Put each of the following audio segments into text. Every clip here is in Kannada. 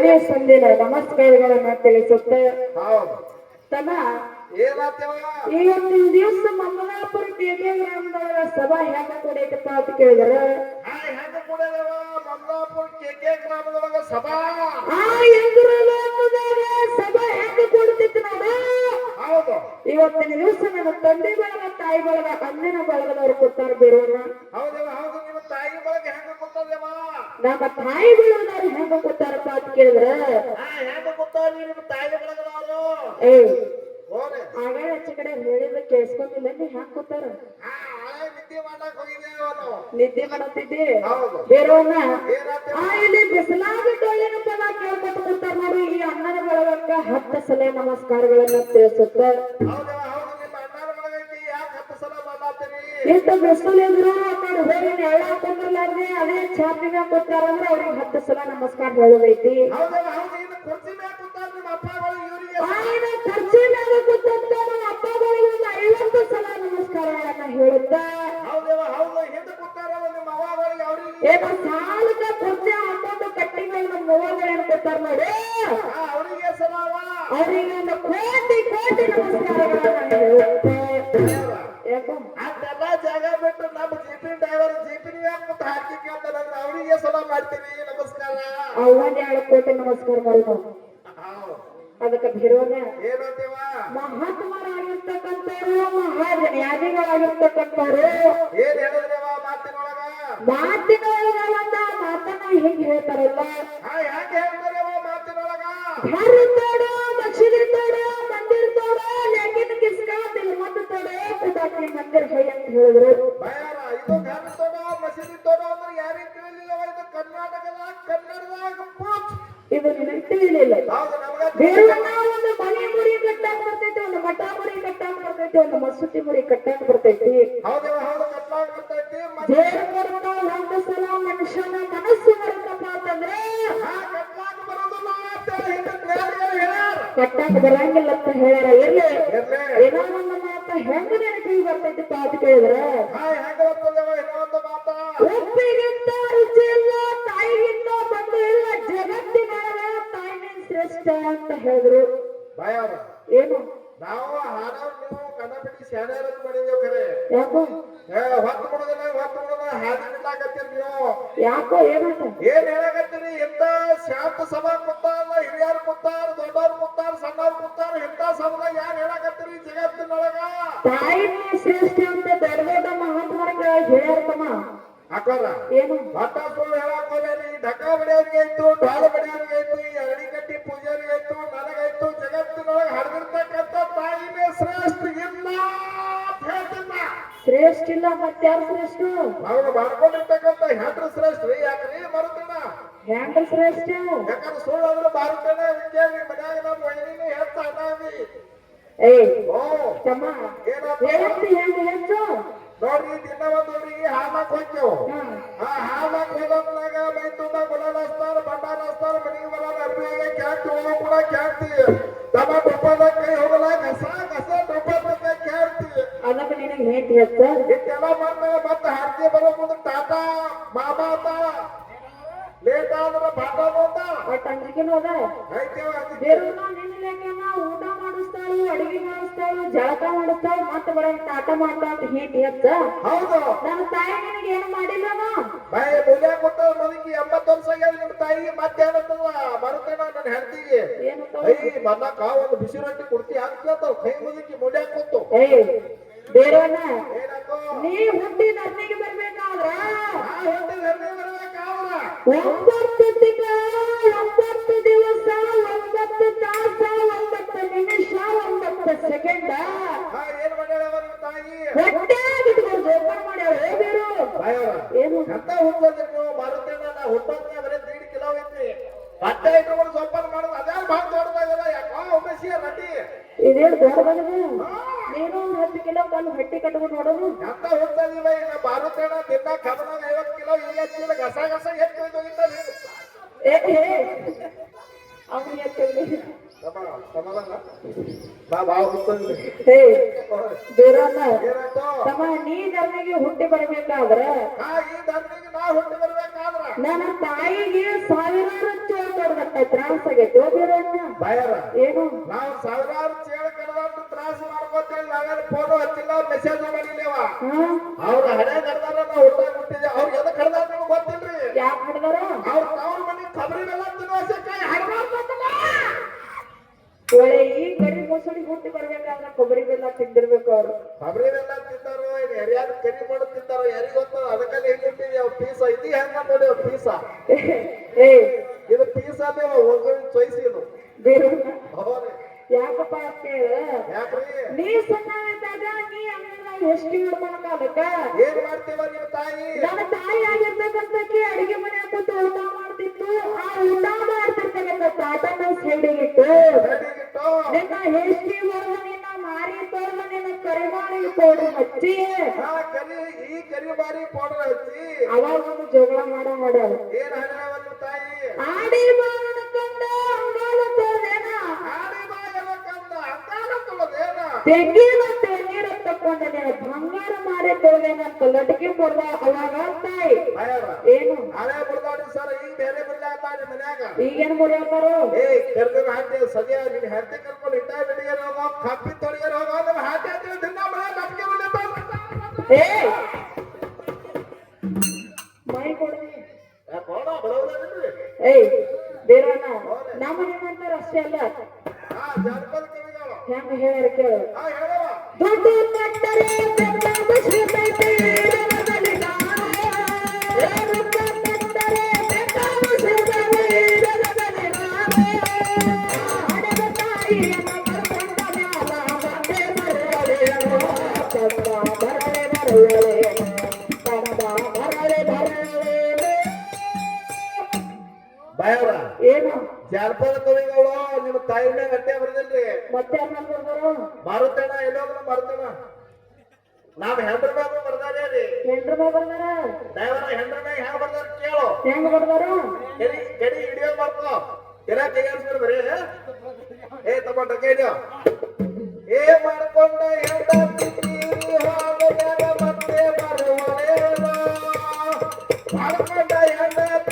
ಎರಡನೇ ಸಂದಿನ ನಮಸ್ಕಾರಗಳನ್ನ ತಿಳಿಸುತ್ತ ತಮ್ಮ ಇವತ್ತಿನ ದಿವಸ ಮಮಲಾಪುರ ಟೇಕೆ ಗ್ರಾಮದೊಳಗ ಸಭಾ ಹೆಂಗ ಕೊಡೈತಪ್ಪ ಅಂತ ಕೇಳಿದ್ರ. ಮಂಗಳಾಪುರ ಹೆಂಗ ಕೂಡದೇವ? ಮಮಲಾಪುರ ಕೆ ಕೆ ಗ್ರಾಮದೊಳಗ ಸಭಾ. ಆ ಎಂದ್ರ ಲೋಕದಾಗ ಸಭಾ ಹೆಂಗ ಕೊಡ್ತಿತ್ತು ನೋಡು. ಹೌದು. ಇವತ್ತಿನ ದಿವಸ ನನ್ನ ತಂದೆ ಬಳಗ ತಾಯಿ ಬಳಗ ಅಣ್ಣನ ಬಳಗದವ್ರು ಕೊಟ್ಟಾರ ಬೇರೆಯವ್ರ. ಹೌದೇವ ಹೌದು ನಿಮ್ಮ ತಾಯಿ ಬಳಗ ಹೆಂಗ ಕೂತದೇವ ನಮ್ಮ ತಾಯಿ ಬಳಗದವ್ರು ಹೆಂಗ ಕೊಟ್ಟಾರಪ್ಪ ಅಂತ ಕೇಳಿದ್ರೆ? ಆ ಹೆಂಗ ಕೂತಾರ ನಿಮ್ಮ ತಾಯಿ ಬಳಗದವರು? ಏ ಆಗಳ ಆಚೆ ಕಡೆ ಹೇಳಿದ್ರೆ ಕೇಳಿಸ್ಕೊಂಡಿಲ್ಲ ನೀ ಹ್ಯಾಂಗ ಹಳೆ ನಿದ್ದೆ ಮಾಡತ್ತಿದ್ದೆ? ಆ ಇಲ್ಲಿ ಬಿಸಿಲಾಗ ಡೊಳ್ಳಿನ ಪದ ಕೇಳ್ಕೊತ ನೋಡಿ. ಈ ಅಣ್ಣನ ಬಳಗಕ್ಕ ಹತ್ತು ಸಲ ನಮಸ್ಕಾರಗಳನ್ನ ತಿಳಿಸುತ್ತ. ಎಷ್ಟು ಇಂತ ಬಿಸಿಲು ಇದ್ರು ಆ ಹೋಗಿ ನೆಳ ಕುಂದ್ರಲಾರ್ದೆ ಅದೇ ಚಾಪಿಗೆ ಕೊಟ್ಟಾರ ಅಂದ್ರೆ ಅವ್ರಿಗೆ ಹತ್ತು ಸಲ ನಮಸ್ಕಾರ ಹೇಳೋದೈತಿ ಖರ್ಚಿನ ಕುರ್ಚಿ ಮೇಲೆ ಕೂತಾರ ನಿಮ್ಮ ಅಪ್ಪಗಳು ಇವರಿಗೆ ಆಯ್ನ ಖರ್ಚಿ ಮೇಲೆ ಕೂತಂತ ನಮ್ಮ ಅಪ್ಪಗಳಿಗೆ ಒಂದು ಐವತ್ತು ಸಲ ನಮಸ್ಕಾರಗಳನ್ನ ಹೇಳುತ್ತ ಹೌದೇವ ಹೌದು ಹಿಂದೆ ಕೂತಾರಲ್ಲ ನಿಮ್ಮ ಅವ್ವಗಳಿಗೆ ಅವ್ರಿಗೆ ಏನೋ ಸಾಲದ ಖರ್ಚೆ ಹನ್ನೊಂದು ಕಟ್ಟಿ ಮೇಲೆ ಮೊಬೈಲ್ ಏನ್ ಕೊಟ್ಟಾರ ನೋಡಿ. ಆ ಅವರಿಗೆ ಸಲಾವ ಅವರಿಗೆ ಒಂದು ಕೋಟಿ ಕೋಟಿ ನಮಸ್ಕಾರಗಳನ್ನ ಯಾಕೋ ಅದೆಲ್ಲ ಜಾಗ ಬಿಟ್ಟು ನಮ್ಮ ಜೀಪಿನ ಡ್ರೈವರ್ ಜೀಪಿನ ಯಾಕೆ ಹಾಕಿ ಕೇಳ್ತಾರಂದ್ರೆ ಅವರಿಗೆ ಸಲ ಮಾಡ್ತೀವಿ ನಮಸ್ಕಾರ. ಅವನ್ ಎರಡು ಕೋಟಿ ನಮಸ್ಕಾರ ಮಾಡೋದು. ಅದಕ್ಕೆ ಬಿರೋಣ ಏನಂತೀವ ಮಹಾತ್ಮರಾಗಿರ್ತಕ್ಕಂಥವ್ರು ಮಹಾಜ್ಞಾನಿಗಳಾಗಿರ್ತಕ್ಕಂಥವ್ರು. ಏನ್ ಕೊಡ್ತಾ ಒಂದು ಸಲ ಮನುಷ್ಯನ ಮನಸ್ಸು ಬರುತ್ತಪ್ಪ ಅಂತಂದ್ರೆ ಬರಂಗಿಲ್ಲ ಅಂತ ಇರ್ಲಿ. ಇರ್ಲಿ. ಏನೋ ಒಂದು ಮಾತ ಹೆಂಗ ನೆನಪಿಗೆ ಬರ್ತೈತಿ ಅಂತ ಕೇಳಿದ್ರ. ಯಾಕೋ ಏನಾತ ಏನ್ ಹೇಳಕತ್ತೀರಿ? ಎಂತ ಶಾಂತ ಸಭಾ ಕೂತಾರ ಹಿರಿಯರು ಕುತ್ತಾರ ದೊಡ್ಡವ್ರು ಕುತ್ತಾರ ಸಣ್ಣವ್ರು ಕುತ್ತಾರ ಎಂತ ಸಭಾದಾಗ ಯಾರು ಹೇಳಾಕತ್ತೀರಿ ಜಗತ್ತಿನೊಳಗ? ತಾಯಿ ಶ್ರೇಷ್ಠ ಅಂತ ದೊಡ್ಡ ಮಹಾತ್ಮರಿಗೆ ಹೇಳ್ಯಾರ ತಮ್ಮ. ಹಾಕೋರ ಏನು? ಹೊಟ್ಟ ಸುಳ್ಳು ಹೇಳಕ್ ಹೋಗ್ಬೇಡಿ. ಢಕ ಬಡಿಯೋರಿಗೆ ಇತ್ತು ಡಾಲ ಬಡಿಯೋರಿಗೆ ಮತ್ಯಾರು ಶ್ರೇಷ್ಠ? ಅವ್ರು ಮಾಡ್ಕೊಂಡಿರ್ತಕ್ಕಂಥ ಹೆಂಡ್ರು ಶ್ರೇಷ್ಠ. ರೀ ಯಾಕ್ರಿ ಮರುತನ ಹೆಂಡ್ರ ಶ್ರೇಷ್ಠ. ಯಾಕಂದ್ರೆ ಸುಳ್ಳು ಅಂದ್ರೆ ಬಾರುತನ ವಿದ್ಯಾರ್ಥಿ ಮನ್ಯಾಗ ನಮ್ಮ ವೈನಿನೇ ಹೆಚ್ಚ ಅದಾವಿ ಏ ತಮ್ಮ ಹೇಳ್ತಿ ಹೆಂಗ ಹೆಚ್ಚು ನೋಡ್ರಿ ದಿನ ಒಂದ್ ಹುಡುಗಿ ಹಾಲಾಕ್ ಹೋಗ್ತೇವು. ಆ ಹಾಲಾಕ್ ಹೋದಾಗ ಮೈ ತುಂಬ ಗುಲಾಲ್ ಹಚ್ತಾರ ಭಂಡಾರ ಹಚ್ತಾರ ಮನೆಗೆ ಬರೋಣ ಅರ್ಬಿಯಾಗ ಕ್ಯಾಂಟಿ ಹೋಗೋ ಕೂಡ ಕ್ಯಾಂಟಿ ತಮ್ಮ ಟೊಪ್ಪದ ಕೈ ಹೋಗಲ್ಲ ಕಸ ಕಸ ಕ್ಯಾಂಟಿ ಅದಕ್ಕೆ ನಿನಗೆ ಹೇಂಟಿ ಹೆಚ್ಚ ಇಷ್ಟೆಲ್ಲ ಮಾಡ್ತಾರೆ ಮತ್ತೆ ಹಾರ್ತಿ ಬರೋ ಮುಂದೆ ಟಾಟಾ ಬಾಬಾ ಅಂತ. ಲೇಟ್ ಆದ್ರೆ ಬಾಬಾ ಅಂತ. ಒಟ್ಟು ಅಂಜಿಕೆನೂ ಅದ? ಬೇರೆಯವ್ರನ್ನ ನಿನ್ನ ಊಟ ಮಾಡಿಸ್ತಾಳು ಅಡಿಗೆ ಮಾಡಿಸ್ತಾಳು ಜಳಕ ಮಾಡಿಸ್ತಾಳು ಮತ್ತೆ ಬರೋ ಟಾಟಾ ಮಾಡ್ತಾ ಅಂತ ಹೇಂಟಿ ಹೆಚ್ಚ ಹೌದು. ನನ್ನ ತಾಯಿ ನಿನಗೆ ಏನು ಮಾಡಿಲ್ಲವ ಬಾಯಿ ಮೂಲ್ಯ ಕೊಟ್ಟ ನನಗೆ ಎಂಬತ್ತು ವರ್ಷ ಆಗ್ಯಾದ ನಿಮ್ಮ ತಾಯಿಗೆ ಮತ್ತೆ ಏನಂತದ ಮರುತೇನ ನನ್ನ ಹೆಂಡತಿಗೆ. ಏನು ಐ ಬಂದಾಕ ಒಂದು ಬಿಸಿ ರೊಟ್ಟಿ ಕೊಡ್ತಿ ಅಂತ ಕೇಳ್ತಾವ. ಕೈ ಮುದುಕಿ ಮೂಲ್ಯ ಕೊತ್ತು ಬೇರೆಯವ್ರನ್ನ ಏನಾಕೋ ನೀ ಹುಟ್ಟಿ ನನ್ನಿಗೆ ಬರ್ಬೇಕಾದ್ರ? ಒಂಬತ್ತು ತಿಂಗಳ ಒಂಬತ್ತು ದಿವಸ ಒಂಬತ್ತು ತಾಸ ಒಂಬತ್ತು ನಿಮಿಷ ಒಂಬತ್ತು ಸೆಕೆಂಡ್. ಹೊಟ್ಟೆ ಏ ಬೇರು ಬಾಯವ್ರ ಏನು? ಎಂತ ಹುಟ್ಟೋದ್ರಿ ನೀವು ಮರುತೇನ ನಾ ಹುಟ್ಟೋದ್ನ ಬರೀ ದೀಡ್ ಕಿಲೋ ಐತಿ ಬಟ್ಟೆ ಇಟ್ಕೊಂಡು ಜೋಪಾನ ಮಾಡೋದು ಅದೇ ಭಾಳ ದೊಡ್ಡದಾಗಲ್ಲ ಯಾಕೋ ಒಮ್ಮೆಸಿ ರಡ್ಡಿ ಇದೇನು ದೊಡ್ಡದಾಗ ನೀನು ಒಂದು ಹತ್ತು ಹಟ್ಟಿ ಕಟ್ಕೊಂಡು ನೋಡೋನು ಎಂತ ಹುಟ್ಟದಿಲ್ಲ ಈಗ ಬಾರುತೇನ ದಿನ ಕಮನಾಗ ಐವತ್ತು ಕಿಲೋ ಈ ಹಚ್ಚಿಲ್ಲ ಗಸ ಗಸ ಎತ್ತು ಹೋಗಿದ್ದಾರೆ ಏ ಬೇರನ್ನ ತಮ್ಮ ನೀ ಧರ್ಮಿಗೆ ಹುಟ್ಟಿ ಬರ್ಬೇಕಾದ್ರ ನನ್ನ ತಾಯಿಗೆ ಸಾವಿರಾರು ಚೇರ್ ಕೊಡ್ಬೇಕ ತ್ರಾಸ ಆಗೈತೆ. ಏನು? ನಾವು ಸಾವಿರಾರು ಮಾಡ್ಕೋತೇಳಿ ನಾವೇನು ಫೋಟೋ ಹಚ್ಚಿಲ್ಲ ಮೆಸೇಜ್ ಮಾಡಿಲ್ಲವ. ಅವ್ರ ಹಣೆ ಕಡ್ದಾರ ನಾವು ಹುಟ್ಟಾಗ ಹುಟ್ಟಿದ್ದೆ ಅವ್ರ ಎದಕ್ ಕಡ್ದಾರ ನಿಮ್ಗೆ ಗೊತ್ತಿಲ್ರಿ? ಯಾಕೆ ಹಿಡ್ದಾರ ಅವ್ರ ತವ್ರ ಮನೆ ಖಬರಿ ಬೆಲ್ಲ ಒಳ್ಳೆ ಈ ಕರಿ ಮೊಸಳಿ ಹುಟ್ಟಿ ಬರ್ಬೇಕಾದ್ರೆ ಕೊಬ್ಬರಿ ಬೆಲ್ಲ ತಿಂದಿರ್ಬೇಕು ಅವ್ರು. ಕೊಬ್ಬರಿ ಬೆಲ್ಲ ತಿಂತಾರೋ ಏನ್ ಯಾರ್ಯಾರು ಕರಿ ಮಾಡೋದು ತಿಂತಾರೋ ಯಾರಿಗ್ ಗೊತ್ತೋ ಅದಕ್ಕಲ್ಲಿ ಹೆಂಗ್ ಇಟ್ಟಿದ್ವಿ ಅವ್ ಪೀಸ? ಇದು ಹೆಂಗ ಅವ್ ಪೀಸ? ಏ ಇದು ಪೀಸ ಅದೇ ಒಂದೊಂದು ಚೊಯ್ಸಿ ಇದು. ಬೇರಣ್ಣ ಕರಿ ಈ ಕರಿ ಬಾರಿ ಪೌಡರ್ ಹಚ್ಚಿ. ಅವಾಗ ಒಂದು ಜಗಳ ಮಾಡ ಮಾಡ ಏನ್ ಹಣವಲ್ಲ ತಾಯಿ? ಆಡಿ ಮಾಡ್ಕೊಂಡ ಅಂಗಾಲ ತೊಳೆದೇನ ಆಡಿ ಬಾ ಎಲ್ಲ ಕಂದ ಅಂಗಾಲ ತುಳದೇನ ತೆಂಗಿನ ನೀರ ತಕೊಂಡ ನಿನ್ನ ಬಂಗಾರ ಮಾಡಿ ತೊಳೆದೇನಂತ ಲಟಕಿ ಕೊಡ್ದ ಅವಾಗ ತಾಯಿ. ಏನು? ಹಳೆ ಬಿಡ್ದಾಡಿ ಸರ್ ಈಗ ಬೇರೆ ಬಿಡ್ಲಾತಾಡಿ ಮನ್ಯಾಗ. ಈಗೇನ್ ಮುರಿಯತ್ತಾರೋ ಏ ಕರ್ದ ಹಾಟೆ ಸದ್ಯ ನಿನ್ ಹೆಂಡತಿ ಕರ್ಕೊಂಡು ಇಟ್ಟ ಬಿಡಿಗೆ ಹೋಗೋ ಕಪ್ಪಿ ತೊಳಿಗೆ ಹೋಗೋ ಹಾಟೆ ದಿನ ಮನೆ ನಮ್ಗೆ ಏಯ್! ಬೇರಣ್ಣ ನಮ್ಮನೆ ಏನಂತಾರ ಅಷ್ಟೇ ಅಲ್ಲ. ಹೆಂಗ ಹೇಳ ಕೇಳ. ದುಡ್ಡು ಕಟ್ಟರೆ ಏನು? ಜಾನಪದ ಕವಿಗಳು ನಿಮ್ಮ ತಾಯಿ ಮ್ಯಾಗ ಅಟ್ಟೆ ಬರ್ದಿಲ್ರಿ. ಮತ್ತೆ ಎಲ್ಲೋದ್ರು ಮಾರುತೇನ ನಾವ್ ಹೆಂಡ್ರ ಮ್ಯಾಗ ಬರ್ದಾರೇ ರೀ? ಹೆಂಡ್ರ ಮ್ಯಾಗ ಬರ್ದಾರ? ಹೆಂಡ್ರ ಮ್ಯಾಗ ಹೆಂಗ್ ಬರ್ದಾರ ಕೇಳು. ಹೆಂಗ್ ಬರ್ದಾರ? ಕಡಿ ಹಿಡಿಯೋ ಎಲ್ಲ ಕೈಗಾಡ್ಸ್ಬಿಡ್ ಬರೀ. ಏ ತಗೊಂಡ ಕೈ ಹಿಡಿಯೋ ಏ ಮಾಡ್ಕೊಂಡ ಹೆಂಡ ಮತ್ತೆ ಮಾಡ್ಕೊಂಡ ಹೆಂಡತಿ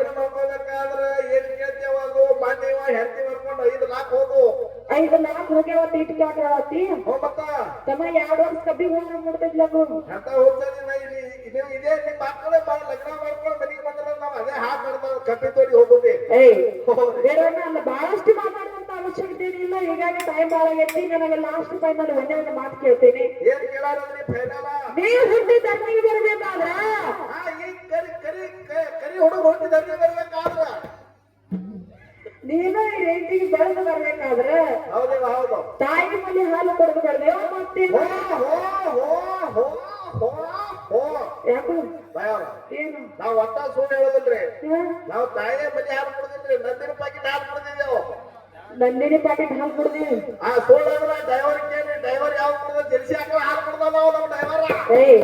ಹೆಂಡ್ರ ಮಾಡ್ಕೋಬೇಕಾದ್ರೆ ಏನ್ ಕೇಳ್ತೇವ ಅದು ಮಾನ್ಯವ ಹೆಂಡತಿ ಮಾಡ್ಕೊಂಡು ಐದು ಲಾಕ್ ಹೋಗು. ಐದು ನಾಲ್ಕು ಹೋಗ್ಯಾವ ಇಟ್ಟು ಕ್ಯಾಟ್ ಹೇಳತ್ತಿ? ಹೋ ಮತ್ತ ತಮ್ಮ ಎರಡು ವರ್ಷ ಕಬ್ಬಿ ಹೋಗಿ ಮುಡ್ತಿದ್ಲಗು ಅಂತ ಹೋಗ್ತದಿಲ್ಲ ಇಲ್ಲಿ ಇದು ಇದೇ ನಿಮ್ ಮಕ್ಕಳೇ ಬಾ ಲಗ್ನ ಮಾಡ್ಕೊಂಡು ಮನೆಗೆ ಬಂದ್ರೆ ನಾವ್ ಅದೇ ಹಾಕ್ ಮಾಡ್ತಾವ ಕಬ್ಬಿ ತೋಡಿ ಹೋಗುದೇ. ಅಲ್ಲ ಬಹಳಷ್ಟು ಮಾತಾಡುವಂತ ಅವಶ್ಯಕತೆ ಇಲ್ಲ. ಹೀಗಾಗಿ ಟೈಮ್ ಭಾಳ ಆಗೈತಿ. ನನಗೆ ಲಾಸ್ಟ್ ಟೈಮ್ ಅಲ್ಲಿ ಒಂದೇ ಒಂದು ಮಾತು ಕೇಳ್ತೀನಿ. ಏನ್ ಕೇಳಾರದ್ರಿ ಫೈನಲ ನೀವು ಹುಟ್ಟಿ ಧರ್ಮಿಗೆ ಬರ್ಬೇಕಾದ್ರ ನೀನು ಈ ರೇಂಜಿಗೆ ಬೆಳೆದು ಬರ್ಬೇಕಾದ್ರೆ ಹೌದು ತಾಯಿ ಮನೆ ಹಾಲು ಕೊಡದು ಬರ್ದೇವ ಮತ್ತೆ ಯಾಕು? ಏನು? ನಾವ್ ಒಟ್ಟ ಸುಳ್ಳು ಹೇಳೋದಿಲ್ರಿ. ನಾವು ತಾಯಿಯ ಮನೆ ಹಾಲು ಕುಡ್ದಿಲ್ರಿ ನಂದಿನ ಪಾಕಿಟ್ ಹಾಲು ನಂದಿನಿ ಕೊಡ್ತೀವಿ ಆ ಸುಳ್ಳು ಅಂದ್ರೆ ಡ್ರೈವರ್ ಕೇಳಿ ಡ್ರೈವರ್ ಯಾವ ಕೊಡ್ದ? ಜಲ್ಸಿ ಹಾಕೋ ಹಾಲು ಕೊಡ್ದ ನಾವು ನಮ್ಮ ಡ್ರೈವರ್ ಏಯ್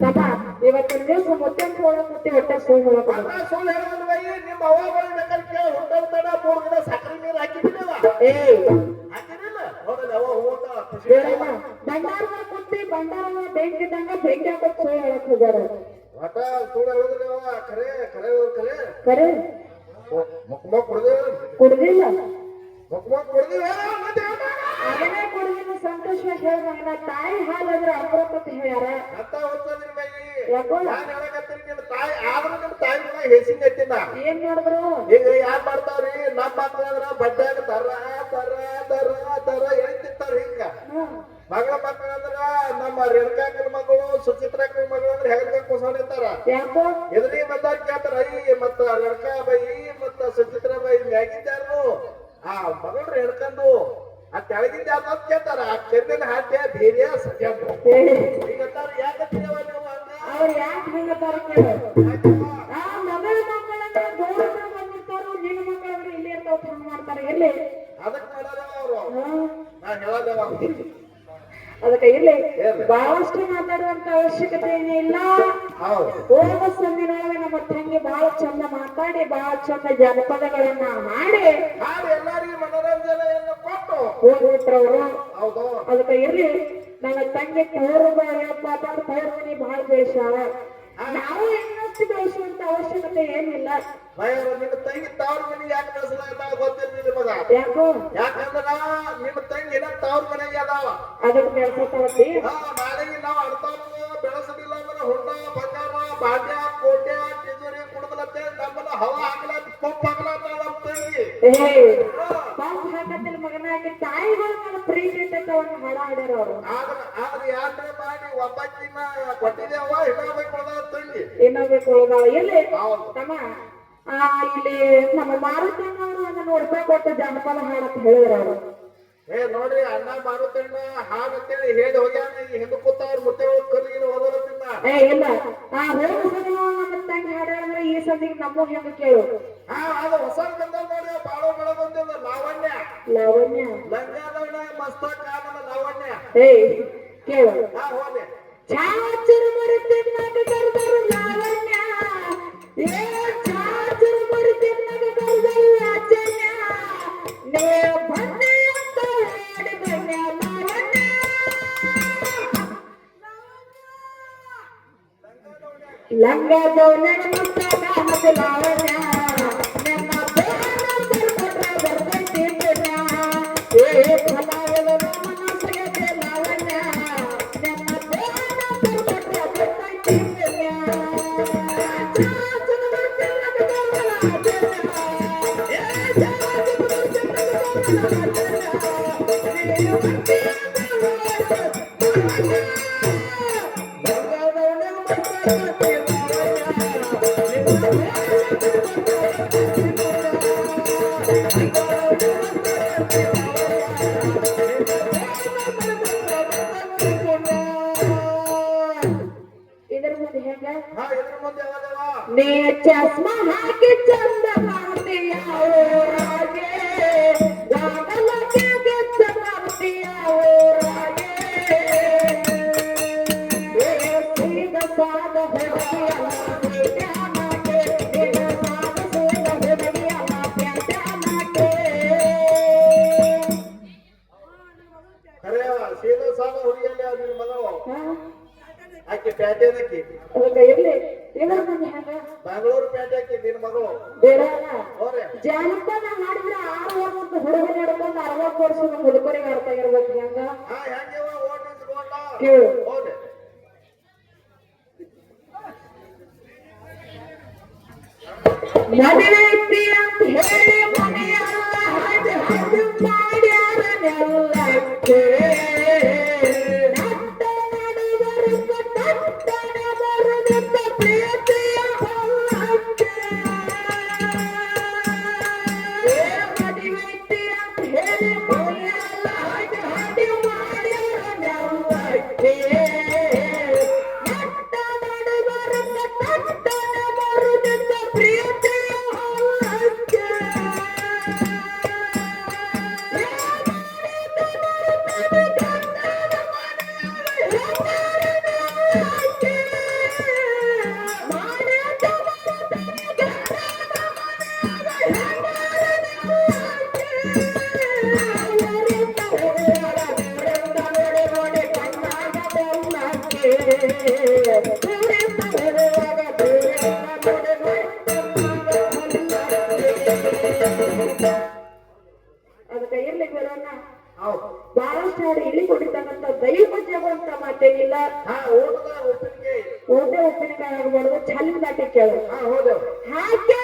ತಮ್ಮ ಇವತ್ತಿನ ದಿವಸ ಮುತ್ತೆ ಹೋಗಕ್ ಮುತ್ತಿ ಹೊಟ್ಟೆ ಸುಳ್ಳು ಹೋಗಕ್ ಸುಳ್ಳು ಹೇಳೋದಿಲ್ವೈ ನಿಮ್ಮ ಅವ್ವಗಳು ಬೇಕಾದ್ರೆ ಕೇಳಿ. ಹುಟ್ಟದ ತಡ ಮೂರು ದಿನ ಸಕ್ಕರೆ ನೀರು ಹಾಕಿಬಿಟ್ಟಿವ ಏ. ಹಾಕಿದಿಲ್ಲ ನೋಡಲ್ಲ ಅವ ಹೋಗ ಭಂಡಾರದ ಕುತ್ತಿ ಭಂಡಾರದ ಬೆಂಕಿ ಇದ್ದಂಗ ಬೆಂಕಿ ಹಾಕಕ್ ಸುಳ್ಳು ಹೇಳಕ್ ಹೋಗ್ಯಾರ. ಒಟ್ಟ ಸುಳ್ಳು ಹೇಳೋದಿಲ್ಲ ಅವ ಕರೆ ಕರೆ ಕರೆ. ಮುಖ ಮುಖ ಕುಡ್ದೇವ್ ಕುಡ್ದಿಲ್ಲ? ಮುಖ ಮುಖ ಕುಡ್ದೇವ ಮತ್ತೆ ಅದನ್ನೇ ಕುಡ್ದಿನ ಸಂತೋಷವಾಗಿ ಹೇಳ್ದಂಗ ತಾಯಿ ಹಾಲು ಅಂದ್ರೆ ಅಮೃತ ಹೇಳ್ಯಾರ. ಅಂತ ಹೋಗ್ತದ್ರಿ ಬೈ ಯಾಕೋ? ನಾನ್ ಹೇಳಕತ್ತೀನಿ ನಿಮ್ಮ ತಾಯಿ ಆದ್ರೂ ನಿಮ್ಮ ತಾಯಿ ಕೂಡ ಹೆಸಿಂಗ್ ಐತಿನ ಏನ್ ಮಾಡಿದ್ರು? ಈಗ ಯಾರ್ ಮಾಡ್ತಾವ್ರಿ? ನಮ್ಮ ಮಕ್ಕಳಂದ್ರ ಬಡ್ಡ್ಯಾಗ ದರ ದರ ದರ ತರ ಹೇಳ್ತಿರ್ತಾರ ಹಿಂಗ. ಮಗಳ ಮಗಳ ಮಕ್ಕಳಂದ್ರ ನಮ್ಮ ರೇಣುಕಾಕನ ಮಗಳು ಸುಚಿತ್ರಾಕನ ಮಗಳು ಅಂದ್ರೆ ಹೆಗಲ್ಗೆ ಕೂಸ್ಕೊಂಡಿರ್ತಾರ ಯಾಕೋ? ಎದುರಿ ಬಂದವ್ರ ಕೇಳ್ತಾರ ಐ ಮತ್ತ ರೇಣುಕಾ ಬೈ ಮತ್ತ ಸುಚಿತ್ರಾ ಬೈ ಮ್ಯಾಗಿದ್ದಾರು ಆ ಮಗಳು ರೇಣುಕಂದು ಆ ಕೆಳಗಿದ್ದ ಅಂತ ಕೇಳ್ತಾರ. ಆ ಕೆಂದಿನ ಹಾಟ್ಯ ಧೈರ್ಯ ಯಾಕೆ ಏ, ಅವ್ರು ಯಾಕೆ ಬಿಡುತ್ತಾರ ಆ ಮಗಳ ಮಕ್ಕಳನ್ನ ದೂರತ್ರ ಮಕ್ಕಳಂದ್ರೆ ಇಲ್ಲಿ ಅಂತ ಮಾಡ್ತಾರೆ? ಎಲ್ಲಿ? ಅದಕ್ಕೆ ಹೇಳೋದೇವ ಅವರು ನಾ ಇರ್ಲಿ. ಇರಲಿ. ಬಹಳಷ್ಟು ಮಾತಾಡುವಂತ ಅವಶ್ಯಕತೆ ಏನಿಲ್ಲ ಹೌದು. ಸಂದಿನೊಳಗೆ ನಮ್ಮ ತಂಗಿ ಬಹಳ ಚಂದ ಮಾತಾಡಿ ಬಹಳ ಚಂದ ಜನಪದಗಳನ್ನ ಹಾಡಿ. ಎಲ್ಲರಿಗೂ ಮನೋರಂಜನೆಯನ್ನು ಕೊಟ್ಟು. ಹೋಗ್ಬಿಟ್ರವ್ರು. ಹೌದು. ಅದಕ್ಕೆ ಇರ್ಲಿ. ನನ್ನ ತಂಗಿ ತವರು ಏನಪ್ಪ ಅಂತಂದ್ರೆ ತವರು ಮನಿ ಬಹಳ ಬೆಳೆಸ್ಯಾಳ ನಾವು ಇನ್ನಷ್ಟು ಬೆಳೆಸುವಂತ ಅವಶ್ಯಕತೆ ಏನಿಲ್ಲ. ನಿನ್ನ ತಂಗಿ ತವ್ರ ಮನೆಗೆ ಯಾಕೆ ಬೆಳೆಸಲಾಗ ಗೊತ್ತಿಲ್ಲ ನಿಮಗ ಯಾಕೋ? ಯಾಕಂದ್ರ ತಂಗಿ ಏನ ತವ್ರ ಮನೆಗೆ ಅದಾವ ಅದಕ್ಕೆ ಬೆಳೆಸತ್ತವತ್ತಿ? ಹಾ ನಾಳೆಗೆ ನಾವು ಅಡ್ತಾವ ಬೆಳೆಸಲಿಲ್ಲ ಅಂದ್ರೆ ಹುಂಡ ಬಂಗಾರ ಭಾಗ್ಯ ಕೋಟ್ಯ ತಿಜೋರಿ ಕುಡ್ದಲತ್ತೆ ನಮ್ಮನ್ನ ಹವಾ ಹಾಕ್ಲತ್ತ ಪಂಪ್ ಹಾಕ್ಲತ್ತ ನಮ್ಮ ತಂಗಿ. ಪಾಪ ಹಾಕತ್ತಿಲ್ಲ ಮಗನಾಗಿ ತಾಯಿಗಳು ನನ್ನ ಪ್ರೀತಿ ಹಾಡ ಹಾಡ್ಯಾರ ಅವರು. ಆದ್ರ ಆದ್ರ ಯಾತ್ರೆ ಮಾಡಿ ಒಬ್ಬಾಕಿನ ಕೊಟ್ಟಿದ್ದೇವ ಇನ್ನೊಬ್ಬ ಕೊಳಗಾಳ ಎಲ್ಲಿ? ತಮ್ಮ ಆ ಇಲ್ಲಿ ನಮ್ಮ ಮಾರುತಣ್ಣವರು ನೂರು ರೂಪಾಯಿ ಕೊಟ್ಟು ಜನಪದ ಹಾಡತ್ ಹೇಳಿದ್ರ ಅವರು. ಏ ನೋಡ್ರಿ ಅಣ್ಣ ಮಾರುತಣ್ಣ ಹಾಡ್ ಅಂತೇಳಿ ಹೇಳಿ ಹೋಗ್ಯಾನ. ಈ ಹಿಂದೆ ಕೂತವ್ರ ಮುತ್ತೆ ಕಲ್ಲಿಗಿನ ಹೋಗೋದಿಲ್ಲ ಏ ಇಲ್ಲ. ಆ ಹೋದ ಸಲ ನಮ್ಮ ತಂಗಿ ಹಾಡ್ಯಾಳ ಈ ಸಂದಿಗೆ ನಮ್ಮ ಹೆಂಗ ಕೇಳು. ಹಾ ಅದು ಹೊಸ ಬಂದ ನೋಡಿ ಬಾಳ ಬೆಳ ಬಂದಿಲ್ಲ ಲಾವಣ್ಯ. ಲಾವಣ್ಯ. ಲಂಗಾದವನ ಮಸ್ತ ನನ್ನ ಲಾವಣ್ಯ. ಏ ಕೇಳು. ಹಾ ಹೋದೆ ಚಾಚರು ಮರುತಿನ್ನಾಗ ಕರೆದರು ಲಾವಣ್ಯ ಏ ಚಾಚರು ಮರುತಿನ್ನಾಗ ಕರೆದರು ಆಕೆ ಪ್ಯಾಟೆನಕ್ಕಿ ಅದಕ್ಕೆ ಇರ್ಲಿ ಇದರ ಮುಂದೆ ಹೆಂಗ ಬೆಂಗಳೂರು ಪ್ಯಾಟೆಕ್ಕಿ ನಿನ್ನ ಮಗಳು. ಬೇಡ ಅಲ್ಲ ಹೋರೆ ಜಾನಪದ ಹಾಡಿದ್ರೆ ಆರು ವರ್ಷದ ಹುಡುಗ ನಡ್ಕೊಂಡು ಅರವತ್ತು ವರ್ಷದ ಹುಡುಗರಿಗೆ ಅರ್ಥ ಇರ್ಬೇಕು ಹೆಂಗ? ಹಾ ಹೆಂಗೆವ ಓಟ್ ನಿಂತ್ಕೊಂಡ ಕೇಳು. ಹೋದೆ. ಮದುವೆ ಐತಿ ಅಂತ ಹೇಳಿ. ಉಪ್ಪಿನಕಾಯಿ ಆಗ್ಬಾರ್ದು ಚಂದ ಹೌದು. ಕೇಳು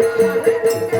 Thank you.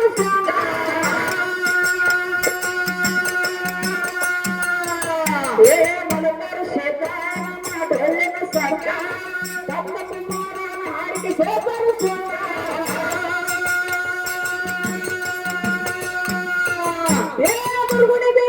ಏ